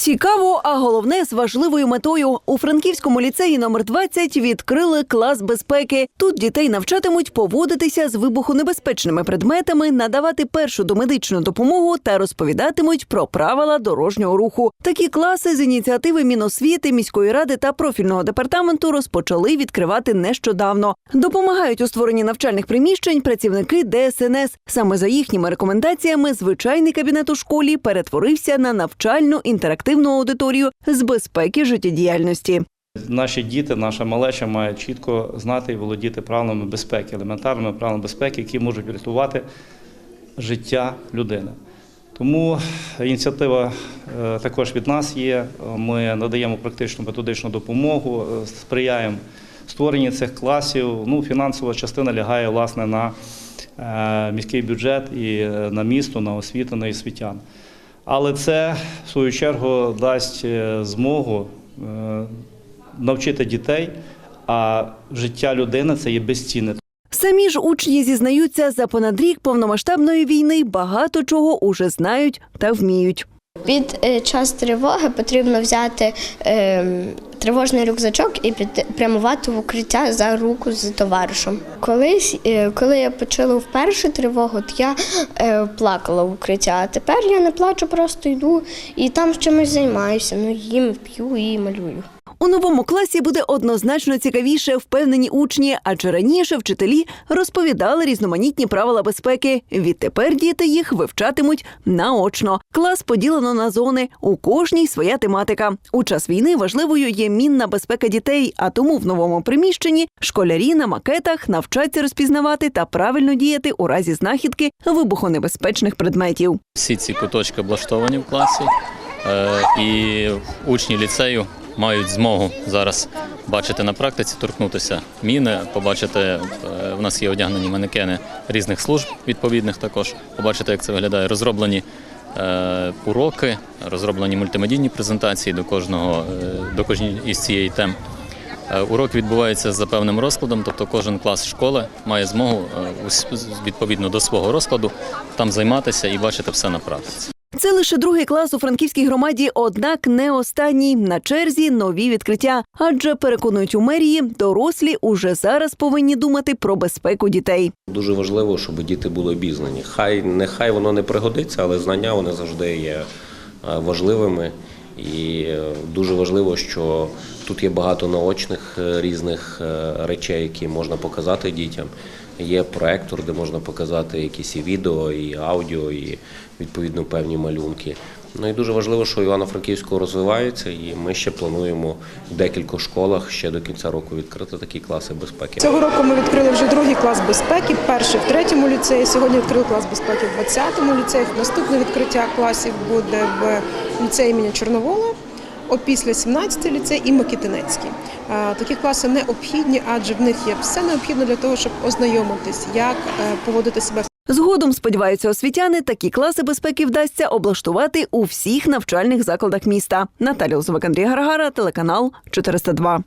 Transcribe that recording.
Цікаво, а головне з важливою метою у Франківському ліцеї номер 20 відкрили клас безпеки. Тут дітей навчатимуть поводитися з вибухонебезпечними предметами, надавати першу домедичну допомогу та розповідатимуть про правила дорожнього руху. Такі класи з ініціативи Міносвіти, міської ради та профільного департаменту розпочали відкривати нещодавно. Допомагають у створенні навчальних приміщень працівники ДСНС. Саме за їхніми рекомендаціями звичайний кабінет у школі перетворився на навчальну інтерактивну аудиторію з безпеки життєдіяльності. Наші діти, наша малеча має чітко знати і володіти правилами безпеки, елементарними правилами безпеки, які можуть врятувати життя людини. Тому ініціатива е, також від нас є. Ми надаємо практичну методичну допомогу, е, сприяємо створенні цих класів. Ну, фінансова частина лягає власне на е, міський бюджет і на місто, на освіту, на освітян. Але це в свою чергу дасть е, змогу е, навчити дітей, а життя людини це є безцінне. Самі ж учні зізнаються, за понад рік повномасштабної війни багато чого уже знають та вміють. Під е, час тривоги потрібно взяти е, тривожний рюкзачок і піти прямувати в укриття за руку з товаришем. Колись, е, коли я почула вперше тривогу, то я е, плакала в укриття. А тепер я не плачу, просто йду і там чимось займаюся. Ну їм п'ю і малюю. У новому класі буде однозначно цікавіше, впевнені учні, адже раніше вчителі розповідали різноманітні правила безпеки. Відтепер діти їх вивчатимуть наочно. Клас поділено на зони. У кожній своя тематика. У час війни важливою є мінна безпека дітей, а тому в новому приміщенні школярі на макетах навчаться розпізнавати та правильно діяти у разі знахідки вибухонебезпечних предметів. Всі ці куточки облаштовані в класі, е, і учні ліцею мають змогу зараз бачити на практиці, торкнутися міни, побачити, е, в нас є одягнені манекени різних служб відповідних також, побачити, як це виглядає. Розроблені е, уроки, розроблені мультимедійні презентації до кожного е, до кожної із цієї тем. Урок відбувається за певним розкладом, тобто кожен клас школи має змогу відповідно до свого розкладу там займатися і бачити все на практиці. Це лише другий клас у франківській громаді, однак не останній. На черзі нові відкриття. Адже переконують у мерії, дорослі уже зараз повинні думати про безпеку дітей. Дуже важливо, щоб діти були обізнані. Хай нехай воно не пригодиться, але знання вони завжди є е, важливими. І е, дуже важливо, що тут є багато наочних е, різних речей, які можна показати дітям. Є проектор, де можна показати якісь і відео, і аудіо, і відповідно певні малюнки. Ну і дуже важливо, що Івано-Франківського розвивається, і ми ще плануємо в декількох школах ще до кінця року відкрити такі класи безпеки. Цього року ми відкрили вже другий клас безпеки, перший в третьому ліцеї. Сьогодні відкрили клас безпеки в 20-му ліцеї. Наступне відкриття класів буде в ліцеї імені Чорновола. Опісля 17 ліцей і Микитинецький. Такі класи необхідні, адже в них є все необхідне для того, щоб ознайомитись, як е, поводити себе Згодом сподіваються освітяни, такі класи безпеки вдасться облаштувати у всіх навчальних закладах міста. Наталя Лозовик, Андрій Гаргара, телеканал 402.